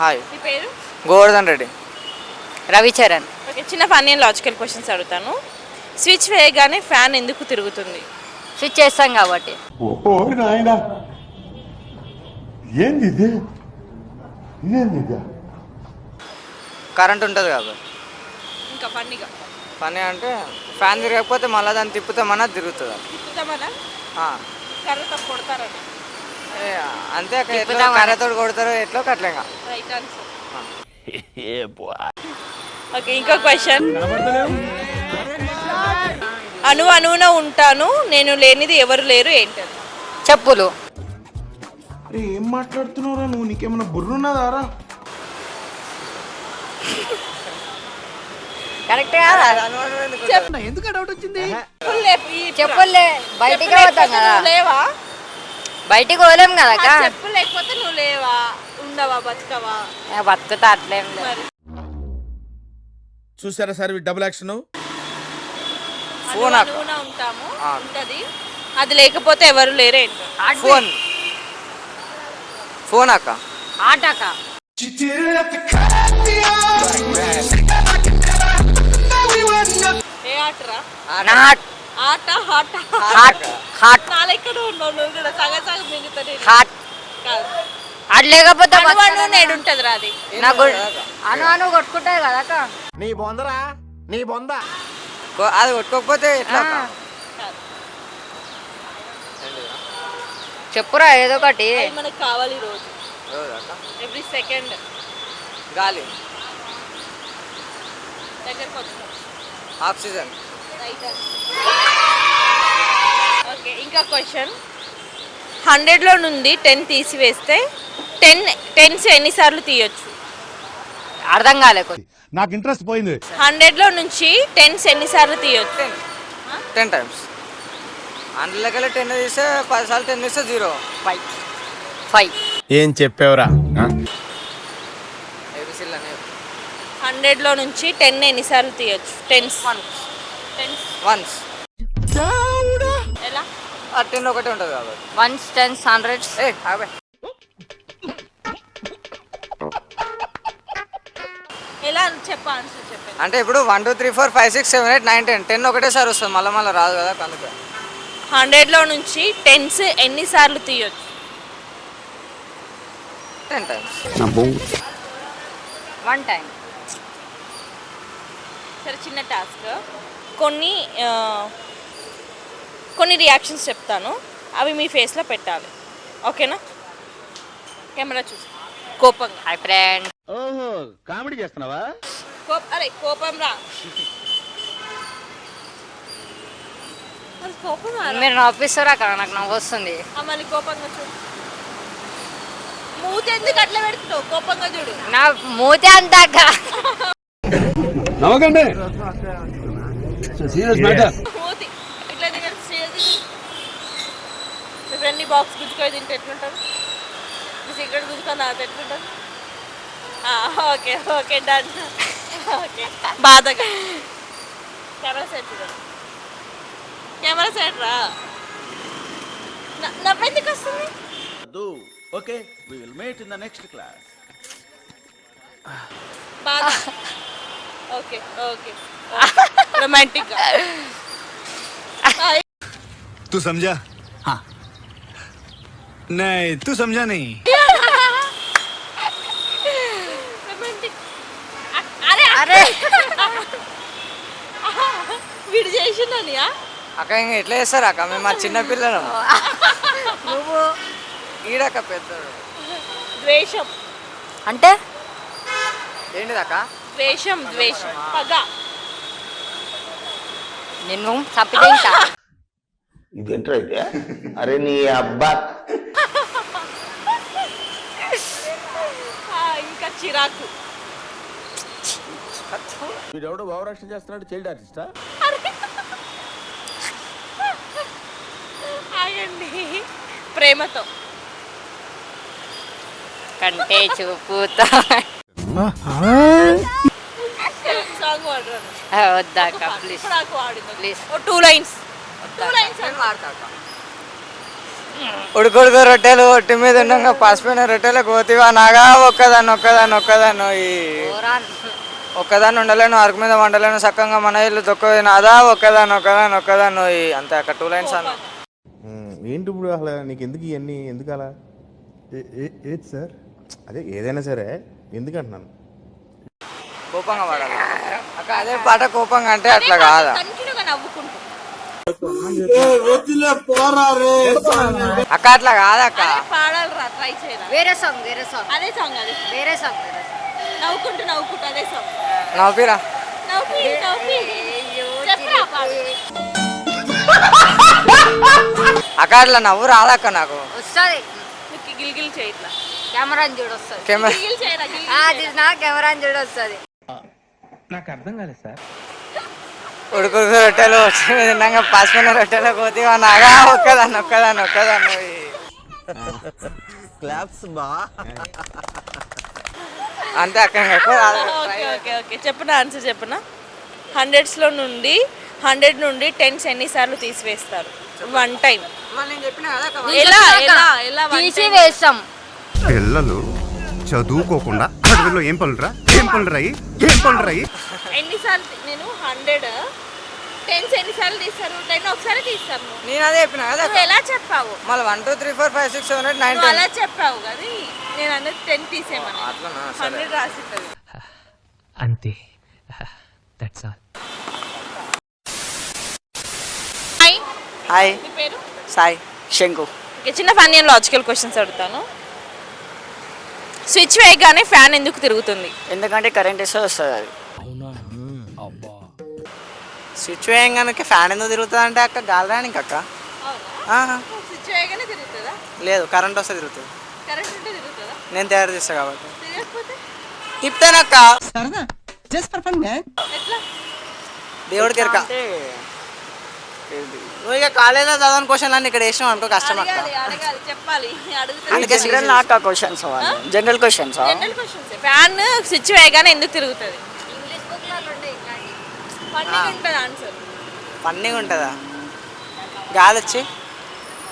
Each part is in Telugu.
హాయ్ మీ పేరు? గోవర్ధన్ రెడ్డి. రవిచరణ్. ఓకే చిన్న ఫన్నీ అండ్ లాజికల్ క్వశ్చన్స్ అడుగుతాను. స్విచ్ వేయగానే ఫ్యాన్ ఎందుకు తిరుగుతుంది? స్విచ్ చేస్తాం కాబట్టి. కరెంట్ ఉంటుంది కాబట్టి. ఇంకా ఫన్నీగా. పని అంటే ఫ్యాన్ తిరగకపోతే మళ్ళీ దాన్ని తిప్పుతామన్నా తిరుగుతుంది అది. తిప్పుతామనా ఆ. కర్రతో కొడతారని. ఏ, అంతే ఎట్లా. కర్రతోడు కొడతారు ఎట్లో అట్లేగా రైట్ ఆన్సర్ ఓకే ఇంకో క్వశ్చన్ అణు అణువున ఉంటాను నేను లేనిది ఎవరు లేరు ఏంటది? చెప్పులు. అరే ఏం మాట్లాడుతున్నావురా నువ్వు? నీకేమైనా బుర్రున్నదారా? కరెక్ట్ కాదా? చెప్పులు లేపు, ఈ- చెప్పులే బయటికి కదా. లేవా? బయటికి పోలేం కదా చెప్పులు లేకపోతే నువ్వు లేవా ఉండవా బతుకవా? బతుకుతా అట్లేం లేదు. మరి. చూసారా సార్ డబుల్ యాక్షన్ ఫోన్ ఉంటాము. ఉంటది. అది లేకపోతే ఎవరు లేరు ఫోన్ ఫోన్ అక్క. ఆట అక్క. ఏ ఆటరా? నాట్. ఆట హాట హాట్ హాట్. నాలెక్కడ ఉన్నావు నువ్వు కూడా. సగం సగం మిగుతుంది హాట్. కాదు. అది లేకపోతే నేడు ఉంటది రా అది నాకు అను అను కొట్టుకుంటాయి కదా అక్క. నీ బొందరా? నీ బొంద? అది కొట్టుకోకపోతే ఎట్లా. చెప్పురా ఏదో ఒకటి. అది మనకు కావాలి రోజు. ఎవ్రీ సెకండ్ గాలి. దగ్గరకు వస్తాం ఆక్సిజన్ ఓకే ఇంకా క్వశ్చన్ హండ్రెడ్లో నుండి టెన్ తీసివేస్తే టెన్ టెన్స్ ఎన్నిసార్లు తీయొచ్చు? అర్థం కాలే కొంచెం. నాకు ఇంట్రెస్ట్ పోయింది. హండ్రెడ్లో నుంచి టెన్స్ ఎన్నిసార్లు తీయొచ్చు? టెన్ టైమ్స్ అందులోకెళ్ళి టెన్ తీస్తే పది సార్లు టెన్ తీస్తే జీరో ఫైవ్ ఫైవ్ ఏం చెప్పావురా? హండ్రెడ్లో నుంచి టెన్ ఎన్నిసార్లు తీయొచ్చు? టెన్స్ టెన్స్ వన్స్ ఎలా? ఆ టెన్ ఒకటే ఉంటుంది కాబట్టి. వన్స్ టెన్స్ హండ్రెడ్స్ ఏ ఆగే. ఎలా చెప్ప ఆన్సర్ చెప్పండి అంటే ఇప్పుడు one two three four five six seven eight nine ten ten ఒకటేసారి వస్తుంది. మళ్ళీ మళ్ళీ రాదు కదా అందుకే. హండ్రెడ్లో నుంచి టెన్స్ ఎన్నిసార్లు తీయొచ్చు? టెన్ టైమ్స్ వన్ టైం సరే చిన్న టాస్క్ కొన్ని కొన్ని రియాక్షన్స్ చెప్తాను. అవి మీ ఫేస్లో పెట్టాలి. ఓకేనా? కెమెరా చూసి. కోపంగా హాయ్ ఫ్రెండ్ ఓహో కామెడీ చేస్తున్నావా? కోప అరే కోపం రా. అది కోపం రా మీరు నవ్విస్తారా అక్కడ నాకు నవ్వు వస్తుంది మళ్ళీ కోపంగా చూడు. మూతి ఎందుకు అట్లా పెడుతున్నావు? కోపంగా చూడు. నా మూతే అంత అక్క. నవ్వకండి. సీరియస్ మ్యాటర్ ఇట్లా దిగ- చేతి మీ ఫ్రెండ్ బాక్స్ గుంజుకొని తింటే ఎట్లుంటుంది? మీ సిగరెట్ గుంజుకొని తాగితే ఎట్లుంటుంది? ఆ, ఓకే ఓకే డన్ ఓకే. బాధగా. కెమెరా సెట్ కెమెరా సెట్ రా. నా- నా ఎందుకు వస్తుంది okay we will meet in the next class బాధ ఓకే ఓకే రొమాంటిక్గా तू समझा हाँ नहीं तू समझा नहीं రొమాంటిక్ అరే అరే వీడు చేసిండనియా అక్క ఇంకా ఎట్లా చేస్తారు అక్క మేము మా చిన్న పిల్లలు నువ్వు ఈడక్క పెద్దోడు ద్వేషం అంటే ఏంటిది అక్క ద్వేషం ద్వేషం. పగ. నిన్ను చంపితే ఇంకా ఇదేంట్రా అయితే అరే నీ అబ్బా. ఆ, ఇంకా చిరాకు. వీడెవడో భావరక్షణ చేస్తున్నాడు చైల్డ్ ఆర్టిస్టా ఆగండి. ప్రేమతో. కంటే చూపుతా. వద్దాక ప్లీజ్ టూ లైన్స్ ఉడుకుడుకు రొట్టెలు ఒట్టి మీద ఉండగా పసిపోయిన రొట్టెలు కోతివా నాగా ఒక్కదాన్ని ఒక్కదాన్ని ఒక్కదాన్ని. ఈ ఒక్కదాన్ని ఉండలేను అరకు మీద వండలేను సక్కంగా మన ఇల్లు తొక్కది నాదా ఒక్కదాన్ని ఒక్కదాన్ని ఒక్కదాన్ని. ఈ అంతే అక్కడ టూ లైన్స్ అన్న. ఏంటి ఇప్పుడు అసలు నీకు ఎందుకు ఇవన్నీ ఎందుకు అలా ఏది సార్? అదే ఏదైనా సరే ఎందుకు అంటున్నాను కోపంగా పడాలి అక్క అదే పాట కోపంగా అంటే అట్లా కాదా? కంటిన్యూగా నవ్వుకుంటూ అక్క అట్లా కాదక్క అదే పాడాలిరా ట్రై చేయరా? వేరే సాంగ్ వేరే సాంగ్ అదే సాంగ్ అది. వేరే సాంగ్ వేరే నవ్వుకుంటూ నవ్వుకుంటూ అదే సాంగ్ నవ్వుపిరా నవ్వి నవ్వి. చెప్పరా పాడు అక్క అట్లా నవ్వు రాదక్క నాకు? వస్తుంది. నీకు గిల్గిల్ చేయట్లా. కెమెరా చూడు వస్తుంది కెమెరా గిల్గిల్ చేయరా గిల్గిల్ అది నా కెమెరా చూడు వస్తుంది ఉడుకుడుకు రొట్టెలు వచ్చి మీద ఉండగా పసిపోయిన రొట్టెలు కోతివా నాగా ఒక్కదాన్ని ఒక్కదాన్ని ఒక్కదాన్ని ఈ అంతే అక్క ఇంకా ఎక్కువ రాదు. ఓకే ఓకే ఓకే చెప్పనా ఆన్సర్ చెప్పనా? హండ్రెడ్స్లో నుండి హండ్రెడ్ నుండి టెన్స్ ఎన్నిసార్లు తీసివేస్తారు? One time. ఎలా ఎలా ఎలా one తీసి time? వేస్తాం పిల్లలు చదువుకోకుండా అడవిలో ఏం పనులురా? ఏం పనులురాయి ఏం పనులురాయి ఎన్నిసార్లు తీ- నేను హండ్రెడ్. టెన్స్ ఎన్నిసార్లు తీస్తారు? టెన్ ఒకసారి తీస్తాను. నువ్వు. నేను అదే చెప్పిన కదా. నువ్వు ఎలా చెప్పావు? మళ్ళీ one two three four five six seven eight nine నువ్వు టెన్. అలా చెప్పావు కానీ నేను అన్నది టెన్ తీసేయమని. అట్లనా? సరే. హండ్రెడ్ రాసింటది అంతే. That's all hi. హాయ్. పేరు? సాయి. శంకు. ఓకే చిన్న ఫన్నీ అండ్ లాజికల్ క్వశ్చన్స్ అడుగుతాను. స్విచ్ వేయగానే ఫ్యాన్ ఎందుకు తిరుగుతుంది? ఎందుకంటే కరెంట్ ఇస్తే వస్తుంది అది. స్విచ్ వేయంగానే ఫ్యాన్ ఎందుకు తిరుగుతుంది అంటే అక్క గాలి రానికి అక్క. ఆహా. స్విచ్ వేయగానే తిరుగుతుందా? లేదు కరెంట్ వస్తే తిరుగుతుంది. కరెంట్ ఉంటే తిరుగుతుందా? నేను తయారు చేస్తా కాబట్టి. తిరగకపోతే? తిప్పుతానక్క ఎట్లా? దేవుడికి ఎరక. నువ్వు ఇక కాలేజీలో చదవని క్వశ్చన్ అన్ని ఇక్కడ వేసినావు అనుకో కష్టం అక్క. అడగాలి అడగాలి చెప్పాలి అందుకే జనరల్ నాకు questions general questions general questions fan switch వేయగానే ఎందుకు తిరుగుతుంది? ఇంగ్లీష్ బుక్లలో ఉంటాయి ఇట్లాంటివి. ఫన్నీగా ఉంటుంది ఆన్సర్ ఫన్నీగా ఉంటుందా గాలి వచ్చి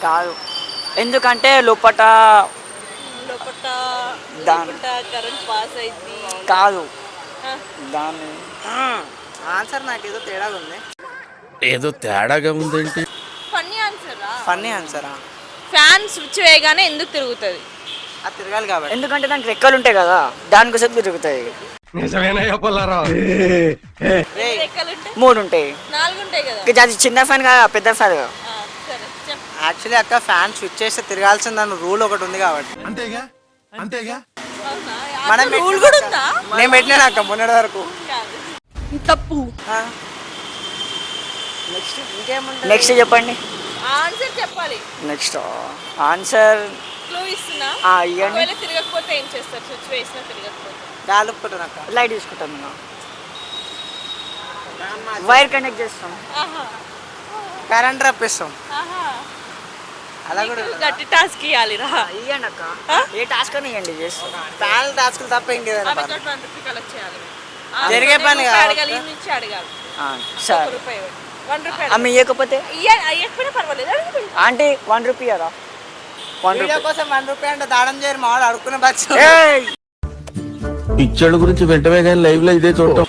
కాదు. ఎందుకంటే లోపట లోపట దాని- లోపట కరెంట్ పాస్ అయింది కాదు. దాన్ని ఆన్సర్ నాకు ఏదో తేడాగా ఉంది ఏదో తేడాగా ఉందేంటి. ఫన్నీ ఆన్సర్ ఫన్నీ ఆన్సరా ఫ్యాన్ స్విచ్ వేయగానే ఎందుకు తిరుగుతుంది? అది తిరగాలి కాబట్టి. ఎందుకంటే దానికి రెక్కలు ఉంటాయి కదా దానికోసం తిరుగుతాయి. రెక్కలు ఉంటాయి మూడు ఉంటాయి నాలుగు ఉంటాయి కదా. ఇక అది చిన్న ఫ్యాన్ కాదు పెద్ద ఫ్యాన్ కాదు. ఆ, సరే చెప్పు. యాక్చువల్లీ అక్క ఫ్యాన్ స్విచ్ చేస్తే తిరగాల్సిందని రూల్ ఒకటి ఉంది కాబట్టి. అంతేగా? అంతేగా? అవునా? మనం రూల్ కూడా ఉందా? నేను పెట్టినాను అక్క మొన్నటి వరకు. తప్పు. నెక్స్ట్ ఇంకేముంటుంది? నెక్స్ట్ చెప్పండి. ఆన్సర్ చెప్పాలి. Next answer. క్లూ ఇస్తున్నా. ఇవ్వండి ఒకవేళ తిరగకపోతే ఏం చేస్తారు? స్విచ్ వేసినా తిరగకపోతే. అక్క లైట్ తీసుకుంటాం మేము వైర్ కనెక్ట్ చేస్తాం. కరెంట్ రప్పిస్తాం. అలా కూడా గట్టి టాస్క్ ఇవ్వాలి రా. ఇవ్వండి అక్క. ఏ టాస్క్ అని ఇవ్వండి చేస్తాం తప్ప చేయాలి. జరిగే పని కాదు. అడగాలి నుంచి అడగాలి. సరే. వన్ ఆమె ఇవ్వకపోతే పర్వాలేదు. ఆంటీ వన్ రూపీ కదా వన్ రూపీ. కోసం వన్ రూపాయి అంటే దాడం చేయరు మావాడు అడుక్కునే బచ్చు ఏయ్! పిచ్చోళ్ళ గురించి వెంటనే కానీ లైవ్లో ఇదే చూడటం.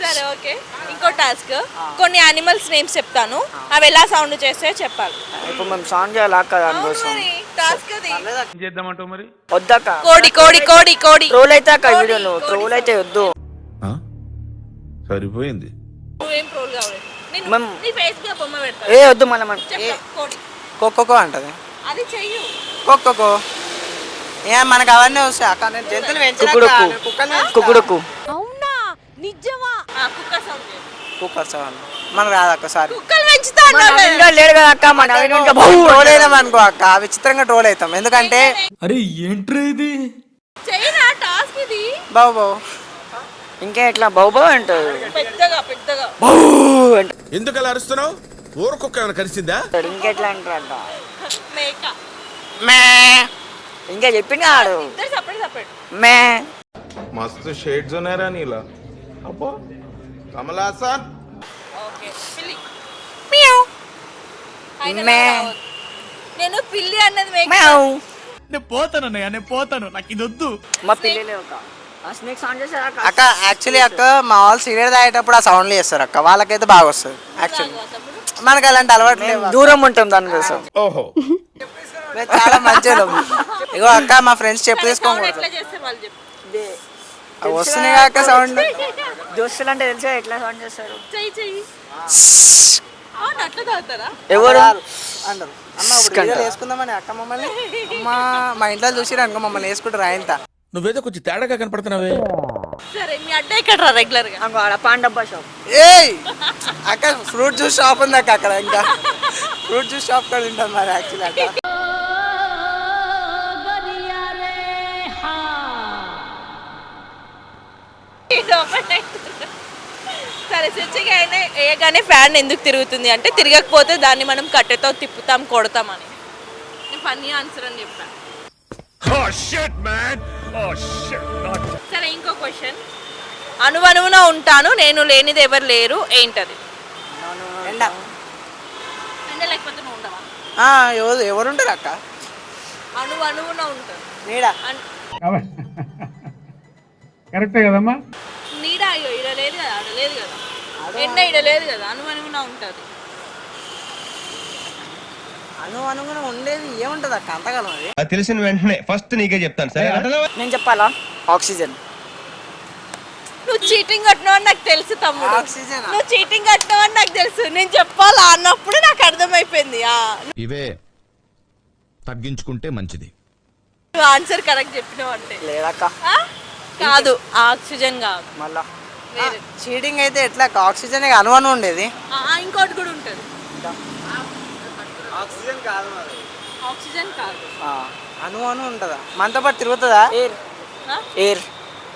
సరే ఓకే. ఇంకో టాస్క్ కొన్ని యానిమల్స్ నేమ్స్ చెప్తాను. అవి ఎలా సౌండ్ చేస్తాయో చెప్పాలి. ఇప్పుడు సాంగ్ చేయాలి? అవును దానికోసం మరి వద్దక్క. కోడి కోడి కోడి కోడి. ట్రోల్ అయితే అక్క వీడియోలో. ట్రోల్ అయితే వద్దు. పెడతా. ఏ వద్దు మళ్ళీ మనం కోడి కోకోకో అంటది. అది చెయ్యు. ఏ మనకు అవన్నీ వస్తాయి. నేను జంతువులు పెంచిన. కుక్కుడుకు. అవునా? నిజమా? కుక్క సౌండ్ రాదు లేడు కదా అక్క మా నవీన్ ఇంకా బహు ట్రోల్ అయినాం అనుకో అక్క. విచిత్రంగా ట్రోల్ అవుతాం. ఎందుకంటే అరే ఏంట్రా ఇది? చెయ్యనా టాస్క్ ఇది? బాబు బాబు. ఇంకా ఎట్లా? బహు అంటారు. ఎందుకు అలా అరుస్తున్నావు? ఊరుకొక్క ఏమైనా కలిసిందా ఇంకెట్లా అంటారంట? మేక మే. ఇంకా చెప్పింది ఆడు మే. మస్తు షేడ్స్ ఉన్నాయరా నీలా. అబ్బో. కమలాసన్ మే. నేను పిల్లి అన్నది మేక నేను పోతాను అన్నయ్య నేను పోతాను. నాకు ఇది వద్దు. మా పిల్లలే ఒక అక్క యాక్చువల్లీ అక్క మా వాళ్ళు సిగరెట్ తాగేటప్పుడు ఆ సౌండ్లు చేస్తారు అక్క. వాళ్ళకైతే బాగా వస్తుంది యాక్చువల్లీ మనకి అలాంటి అలవాటు లేవు. దూరం ఉంటాం దానికోసం మేము చాలా మంచిగా ఇగో అక్క మా ఫ్రెండ్స్ చెప్పు తీసుకోకూడదు అవి వస్తున్నాయి అక్క సౌండ్ దోస్తులు అంటే తెలుసా ఎట్లా సౌండ్ చేస్తారు? ఎవరు? అంటారు అమ్మ ఇప్పుడు వీడియోలు వేసుకుందామని అక్క మమ్మల్ని. అమ్మ మా ఇంట్లో చూసిరు అనుకో మమ్మల్ని వేసుకుంటారు ఆయనత. నువ్వేదో కొంచెం తేడాగా కనపడుతున్నావే. సరే మీ అడ్డ ఎక్కడ రెగ్యులర్గా అంగో ఆడ పాన్ డబ్బా షాప్. ఏయ్! అక్క ఫ్రూట్ జ్యూస్ షాప్ ఉంది అక్క అక్కడ ఇంకా. ఫ్రూట్ జ్యూస్ షాప్ కూడా ఉంటుంది మరి యాక్చువల్లీ అక్క. ఇది open అవుతుంది. సరే స్విచ్ అయినా వేయగానే ఫ్యాన్ ఎందుకు తిరుగుతుంది అంటే తిరగకపోతే దాన్ని మనం కట్టెతో తిప్పుతాం కొడతామని నేను ఫన్నీ ఆన్సర్ అని చెప్పాను సరే ఇంకో క్వశ్చన్ అనువనువున ఉంటాను నేను లేనిది ఎవరు లేరు ఏంటది? ఎండ అంటే లేకపోతే నువ్వు ఉండవా? ఆ, ఎవరు ఎవరు ఉంటారు అక్క? అణువు అణువున ఉంటాను నీడ కరెక్టే కదమ్మా? నీడ అయ్యో ఇడ లేదు కదా ఆడ లేదు కదా. ఎండ ఇడ లేదు కదా అణువు అణువున ఉంటుంది. అను అనుగుణ ఉండేది ఏముంటది అక్క అంతకాలం అది? అది తెలిసిన వెంటనే ఫస్ట్ నీకే చెప్తాను సరే? నేను చెప్పాలా? ఆక్సిజన్. నువ్వు చీటింగ్ కట్టినావు అని నాకు తెలుసు తమ్ముడు. ఆక్సిజన్? నువ్వు చీటింగ్ కట్టినావు అని నాకు తెలుసు. నేను చెప్పాలా అన్నప్పుడు నాకు అర్థమైపోయింది ఆ, ఇవే తగ్గించుకుంటే మంచిది. నువ్వు ఆన్సర్ కరెక్ట్ చెప్పినావు అంటే. లేదక్క. ఆ? కాదు ఆక్సిజన్ కాదు. మళ్ళా? చీటింగ్ అయితే ఎట్లా? అక్క? ఆక్సిజన్ అను అను ఉండేది. ఆ, ఇంకోటి కూడా ఉంటుంది. ఆక్సిజన్ కాదు ఆక్సిజన్ కాదు. అను అను ఉంటుందా? మనతో పాటు తిరుగుతుందా? ఎయిర్. ఆ? ఎయిర్.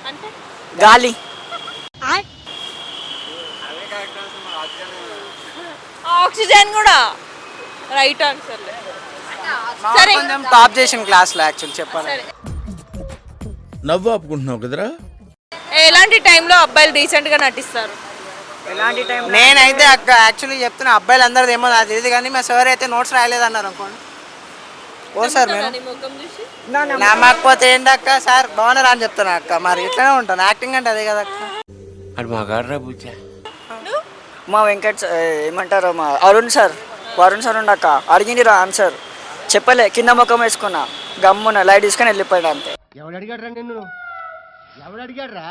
అంటే? గాలి. ఆక్సిజన్. కూడా. రైట్ ఆన్సర్ సరే. టాప్ చేసిన క్లాస్లో యాక్చువల్ చెప్పాలి నవ్వు ఆపుకుంటున్నావు కదరా? ఎలాంటి టైంలో అబ్బాయిలు డీసెంట్గా నటిస్తారు? నేనైతే అక్క యాక్చువల్లీ చెప్తున్నా అబ్బాయిలు అందరిది ఏమో నాకు తెలియదు కానీ మా సార్ అయితే నోట్స్ రాయలేదన్నారు అనుకోండి ఓ సార్ నేను నీ ముఖం చూసి? నమ్మకపోతే ఏంటి అక్క సార్ బాగున్నారా అని చెప్తాను అక్క. మరి ఇట్లానే ఉంటాను. యాక్టింగ్ అంటే అదే కదా అక్క. మా వెంకట్ ఏమంటారు? మా అరుణ్ సార్ వరుణ్ సార్ ఉండక్క అడిగింది రా ఆన్సర్ చెప్పలే కింద ముఖం వేసుకున్నా. గమ్మున లైట్ తీసుకొని వెళ్ళిపోయాడు అంతే. ఎవడు అడిగాడు రా నిన్ను? ఎవడు అడిగాడు రా